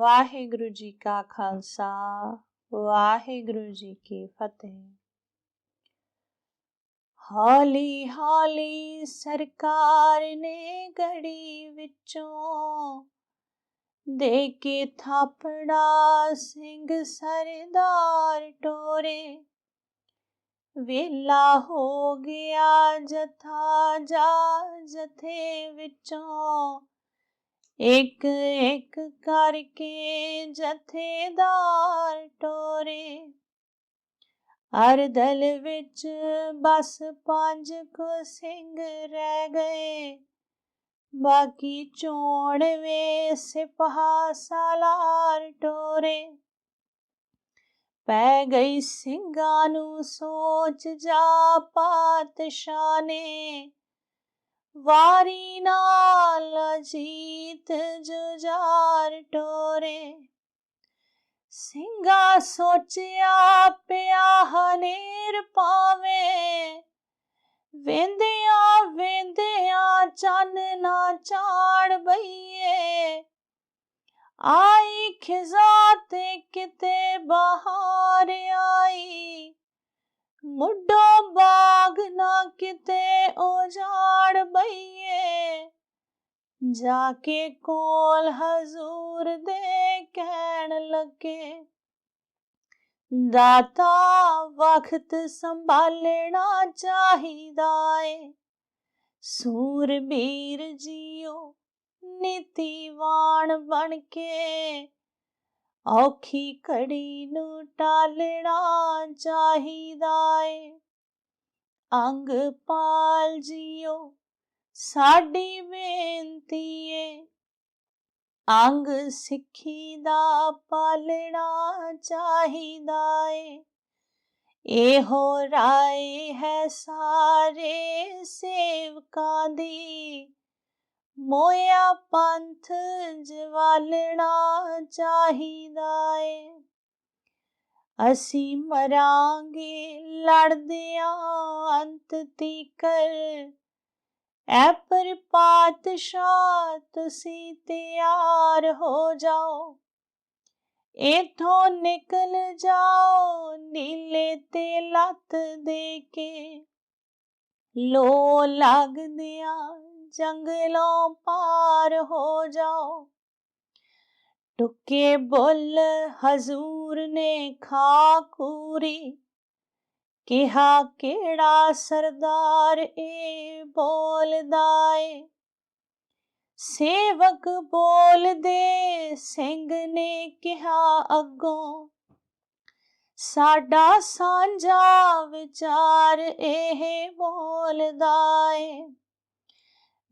ਵਾਹਿਗੁਰੂ ਜੀ ਕਾ ਖਾਲਸਾ, ਵਾਹਿਗੁਰੂ ਜੀ ਕੀ ਫਤਿਹ। ਹੌਲੀ ਹੌਲੀ ਸਰਕਾਰ ਨੇ ਗੜੀ ਵਿੱਚੋਂ ਦੇ ਕੇ ਥਾਪੜਾ ਸਿੰਘ ਸਰਦਾਰ ਟੋਰੇ। ਵੇਲਾ ਹੋ ਗਿਆ ਜਥਾ ਜਾ ਜਥੇ ਵਿੱਚੋਂ ਇੱਕ ਇੱਕ ਕਰਕੇ ਜਥੇਦਾਰ ਟੋਰੇ। ਅਰਦਲ ਵਿੱਚ ਬਸ ਪੰਜ ਕੁ ਸਿੰਘ ਰਹਿ ਗਏ। ਬਾਕੀ ਚੋਣਵੇਂ ਸਿਪਾਹ ਸਾਲਾਰ ਟੋਰੇ। ਪੈ ਗਈ ਸਿੰਘਾਂ ਨੂੰ ਸੋਚ ਜਾ ਪਾਤਸ਼ਾਹ ਨੇ। ਵਾਰੀ ਨਾਲ ਜੀਤ ਜੁਜਾਰ ਟੋਰੇ। ਸਿੰਘਾ ਸੋਚਿਆ ਪਿਆ ਹਨੇਰ ਪਾਵੇ। ਵੇਂਦਿਆਂ ਵੇਂਦਿਆਂ ਚੰਨ ਨਾ ਚਾੜ ਬਈਏ। ਆਈ ਖਿਜ਼ਾ ਤੇ ਕਿਤੇ ਬਹਾਰ ਆਈ। ਮੁੱਢੋਂ ਬਾਗ ਨਾ ਕਿਤੇ ਉਜਾੜ ਬਈਏ। ਜਾ ਕੇ ਕੋਲ ਹਜ਼ੂਰ ਦੇ ਕਹਿਣ ਲੱਗੇ। ਦਾਤਾ ਵਕਤ ਸੰਭਾਲਣਾ ਚਾਹੀਦਾ ਏ। ਸੂਰਬੀਰ ਜੀਓ ਨੀਤੀਵਾਨ ਬਣ ਕੇ। ਔਖੀ ਘੜੀ ਨੂੰ ਟਾਲਣਾ ਚਾਹੀਦਾ ਏ। ਅੰਗ ਪਾਲ ਜੀਓ, ਸਾਡੀ ਬੇਨਤੀ ਏ। ਅੰਗ ਸਿੱਖੀ ਦਾ ਪਾਲਣਾ ਚਾਹੀਦਾ ਏ। ਇਹੋ ਰਾਏ ਹੈ ਸਾਰੇ ਸੇਵਕਾਂ ਦੀ। ਮੋਇਆ ਪੰਥ ਜਵਾਲਣਾ ਚਾਹੀਦਾ ਏ। ਅਸੀਂ ਮਰਾਂਗੇ ਲੜਦਿਆਂ ਅੰਤ ਤੀਕਰ। ਐ ਪਰ ਪਾਤਸ਼ਾਹ ਤੁਸੀਂ ਤਿਆਰ ਹੋ ਜਾਓ। ਇਥੋਂ ਨਿਕਲ ਜਾਓ ਨੀਲੇ ਤੇ ਲੱਤ ਦੇ ਕੇ। ਲੋ ਲੱਗਦਿਆਂ ਜੰਗਲੋਂ ਪਾਰ ਹੋ ਜਾਓ। ਟੁੱਕੇ ਬੁੱਲ ਹਜ਼ੂਰ ਨੇ ਖਾਕੂਰੀ ਕਿਹਾ, ਕਿਹੜਾ ਸਰਦਾਰ ਏ ਬੋਲਦਾ ਏ? ਸੇਵਕ ਬੋਲਦੇ, ਸਿੰਘ ਨੇ ਕਿਹਾ ਅੱਗੋਂ, ਸਾਡਾ ਸਾਂਝਾ ਵਿਚਾਰ ਇਹ ਬੋਲਦਾ ਏ।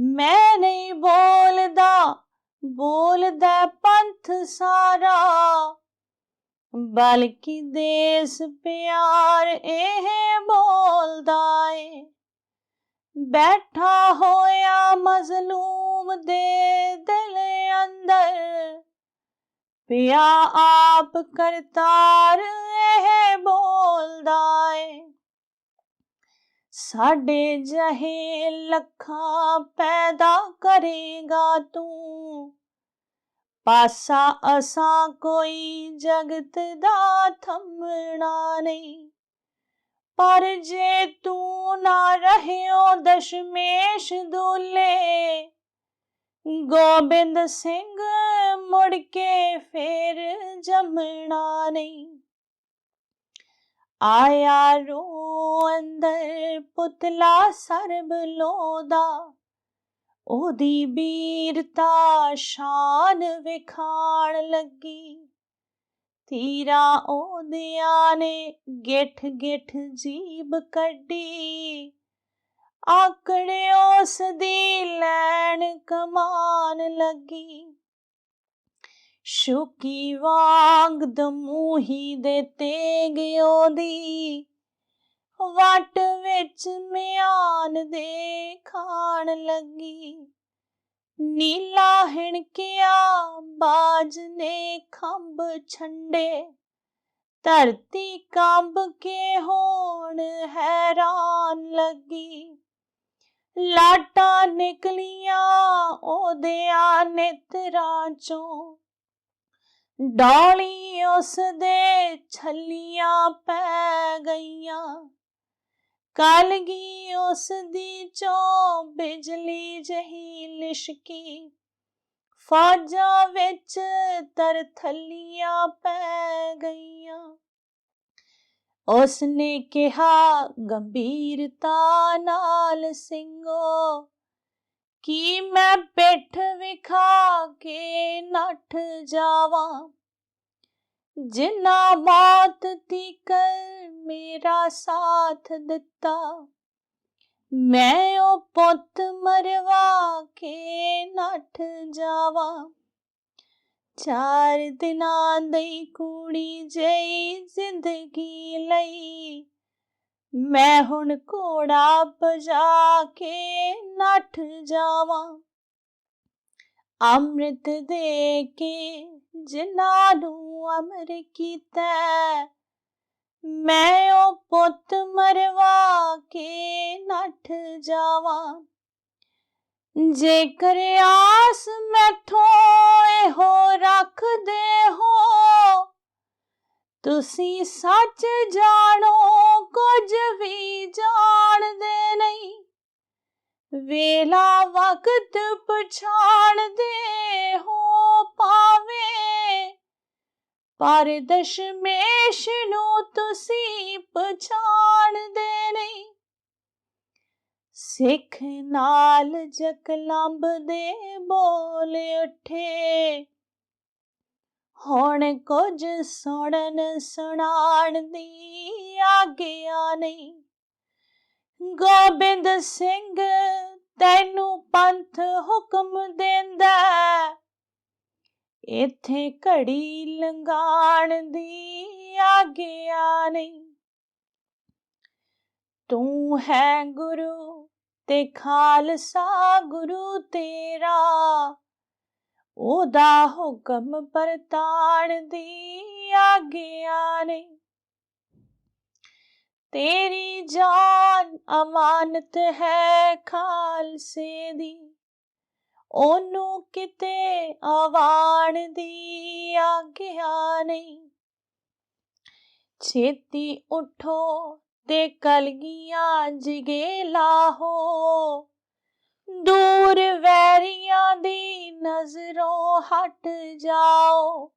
ਮੈਂ ਨਹੀਂ ਬੋਲਦਾ ਬੋਲਦਾ ਪੰਥ ਸਾਰਾ। ਬਲਕਿ ਦੇਸ ਪਿਆਰ ਇਹ ਬੋਲਦਾ ਏ। ਬੈਠਾ ਹੋਇਆ ਮਜ਼ਲੂਮ ਦੇ ਦਿਲ ਅੰਦਰ, ਪਿਆ ਆਪ ਕਰਤਾਰ ਇਹ ਬੋਲਦਾ ਏ। ਸਾਡੇ ਜਹੇ ਲੱਖਾਂ ਪੈਦਾ ਕਰੇਗਾ ਤੂੰ। ਪਾਸਾ ਅਸਾਂ ਕੋਈ ਜਗਤ ਦਾ ਥੰਮਣਾ ਨਹੀਂ। ਪਰ ਜੇ ਤੂੰ ਨਾ ਰਹਿਓ ਦਸ਼ਮੇਸ਼ ਦੁਲੇ, ਗੋਬਿੰਦ ਸਿੰਘ ਮੁੜ ਕੇ ਫੇਰ ਜੰਮਣਾ ਨਹੀਂ। ਆਇਆ ਰੋ ਅੰਦਰ ਪੁਤਲਾ ਸਰਬ ਲੋਦਾ, ਉਹਦੀ ਬੀਰਤਾ ਸ਼ਾਨ ਵਿਖਾਣ ਲੱਗੀ। ਤੀਰਾ ਉਹਦਿਆਂ ਨੇ ਗਿੱਠ ਗਿੱਠ ਜੀਬ ਕੱਢੀ। ਆਕੜੇ ਉਸ ਦੀ ਲੈਣ ਕਮਾਨ ਲੱਗੀ। ਸ਼ੁਕੀ ਵਾਂਗ ਦਮੂਹੀ ਦੇ ਤੇਗ ਉਹਦੀ ਵਟ ਵਿੱਚ ਮਿਆਨ ਦੇ ਖਾਣ ਲੱਗੀ। ਨੀਲਾ ਹਿਣਕਿਆ ਬਾਜ ਨੇ ਖੰਭ ਛੰਡੇ। ਧਰਤੀ ਕੰਬ ਕੇ ਹੋਣ ਹੈਰਾਨ ਲੱਗੀ। ਲਾਟਾਂ ਨਿਕਲੀਆਂ ਉਹਦੇ ਨੇਤਰਾਂ ਚੋਂ। ਡੋਲੀ ਉਸ ਦੇ ਛੱਲੀਆਂ ਪੈ ਗਈਆਂ। ਕਲਗੀ ਉਸ ਦੀ ਚੋਂ ਬਿਜਲੀ ਜਹੀ ਲਿਸ਼ਕੀ। ਫੌਜਾਂ ਵਿੱਚ ਤਰਥੱਲੀਆਂ ਪੈ ਗਈਆਂ। ਉਸ ਨੇ ਕਿਹਾ, ਗੰਭੀਰਤਾ ਨਾਲ ਸਿੰਘੋ, ਕੀ ਮੈਂ ਪਿੱਠ ਵਿਖਾ ਕੇ ਨੱਠ ਜਾਵਾਂ? ਜਿਨਾ ਮੌਤ ਮੇਰਾ ਸਾਥ ਦਿੱਤਾ। ਮੈਂ ਉਹ ਪੁੱਤ ਮਰਵਾ ਕੇ ਨੱਠ ਜਾਵਾਂ। ਚਾਰ ਦਿਨਾਂ ਦੀ ਕੁੜੀ ਜਈ ਜ਼ਿੰਦਗੀ ਲਈ। ਮੈਂ ਹੁਣ ਘੋੜਾ ਬਜਾ ਕੇ ਨੱਠ ਜਾਵਾਂ। ਅੰਮ੍ਰਿਤ ਦੇ ਕੇ ਜਿਨ੍ਹਾਂ ਨੂੰ ਅਮਰ ਕੀਤਾ ਮੈਂ ਉਹ ਪੁੱਤ ਮਰਵਾ ਕੇ ਨੱਠ ਜਾਵਾਂ। ਜੇਕਰ ਆਸ ਮੈਥੋਂ ਇਹੋ ਰੱਖਦੇ ਹੋ, ਤੁਸੀਂ ਸੱਚ ਜਾਣੋ, ਕੁਝ ਵੀ ਜਾਣਦੇ ਨਹੀਂ। ਵੇਲਾ ਵਕਤ ਪਛਾਣਦੇ ਹੋ ਪਰ ਦਸ਼ਮੇਸ਼ ਨੂੰ ਤੁਸੀਂ ਪਛਾਣਦੇ ਨਹੀਂ। ਸਿੱਖ ਨਾਲ ਜਕਲੰਬ ਦੇ ਬੋਲ ਉੱਠੇ। ਹੁਣ ਕੁਝ ਸੁਣਨ ਸੁਣਾਣ ਦੀ ਆਗਿਆ ਨਹੀਂ। ਗੋਬਿੰਦ ਸਿੰਘ ਤੈਨੂੰ ਪੰਥ ਹੁਕਮ ਦਿੰਦਾ ਇੱਥੇ ਘੜੀ ਲੰਘਾਣ ਦੀ ਆਗਿਆ ਨਹੀਂ। ਤੂੰ ਹੈ ਗੁਰੂ ਤੇ ਖਾਲਸਾ, ਗੁਰੂ ਤੇਰਾ। ਉਹਦਾ ਹੁਕਮ ਪਰਤਾਣ ਦੀ ਆਗਿਆ ਨਹੀਂ। ਤੇਰੀ ਜਾਨ ਅਮਾਨਤ ਹੈ ਖਾਲਸੇ ਦੀ। ਉਹਨੂੰ ਕਿਤੇ ਆਵਾਣ ਦੀ ਆਗਿਆ ਨਹੀਂ। ਛੇਤੀ ਉਠੋ ਤੇ ਕਲਗੀਆਂ ਜਿਗੇ ਲਾਹੋ। ਦੂਰ ਵੈਰੀਆਂ ਦੀ ਨਜ਼ਰੋਂ ਹਟ ਜਾਓ।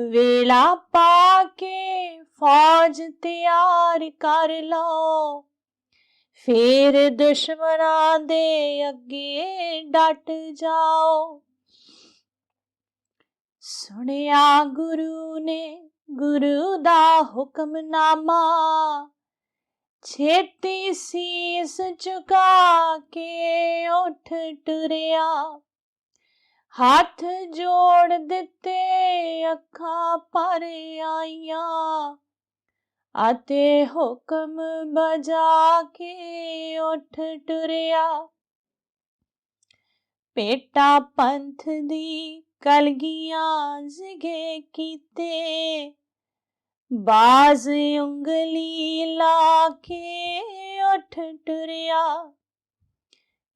ਵੇਲਾ ਪਾ ਕੇ ਫੌਜ ਤਿਆਰ ਕਰ ਲਓ। ਫੇਰ ਦੁਸ਼ਮਣਾਂ ਦੇ ਅੱਗੇ ਡਟ ਜਾਓ। ਸੁਣਿਆ ਗੁਰੂ ਨੇ, ਗੁਰੂ ਦਾ ਹੁਕਮਨਾਮਾ। ਛੇਤੀ ਸੀਸ ਝੁਕਾ ਕੇ ਉੱਠ ਟੁਰਿਆ। ਹੱਥ ਜੋੜ ਦਿੱਤੇ, ਅੱਖਾਂ ਪਰ ਆਈਆਂ। ਅਤੇ ਹੁਕਮ ਬਜਾ ਕੇ ਉੱਠ ਟੁਰਿਆ। ਪੇਟਾ ਪੰਥ ਦੀ ਕਲਗੀਆਂ ਜ਼ਿਗੇ ਕੀਤੇ। ਬਾਜ਼ ਉਂਗਲੀ ਲਾ ਕੇ ਉੱਠ ਟੁਰਿਆ।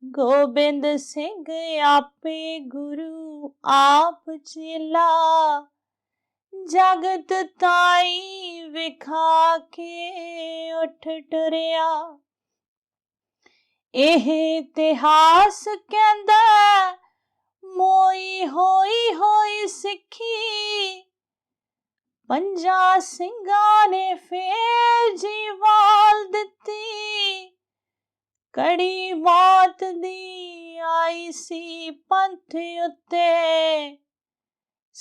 ਗੋਬਿੰਦ ਸਿੰਘ ਆਪੇ ਗੁਰੂ ਆਪ ਚੇਲਾ। ਜਗਤ ਤਾਈ ਵਿਖਾ ਕੇ ਉੱਠ ਟੁਰਿਆ। ਇਹ ਇਤਿਹਾਸ ਕਹਿੰਦਾ ਮੋਈ ਹੋਈ ਹੋਈ ਸਿੱਖੀ। ਪੰਜਾ ਸਿੰਘਾਂ ਨੇ ਫੇਰ ਜੀਵਾਲ ਦਿੱਤੀ। ਕੜੀ ਮੌਤ ਦੀ ਆਈ ਸੀ ਪੰਥ ਉੱਤੇ।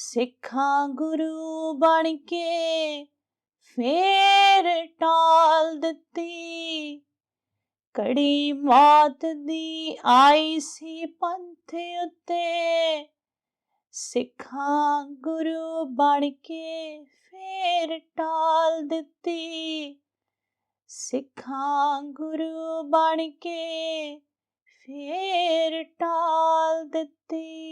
ਸਿੱਖਾਂ ਗੁਰੂ ਬਣ ਕੇ ਫੇਰ ਟਾਲ ਦਿੱਤੀ। ਕੜੀ ਮੌਤ ਦੀ ਆਈ ਸੀ ਪੰਥ ਉੱਤੇ। ਸਿੱਖਾਂ ਗੁਰੂ ਬਣ ਕੇ ਫੇਰ ਟਾਲ ਦਿੱਤੀ। ਸਿੱਖਾਂ ਗੁਰੂ ਬਣ ਕੇ ਫੇਰ ਟਾਲ ਦਿੱਤੀ।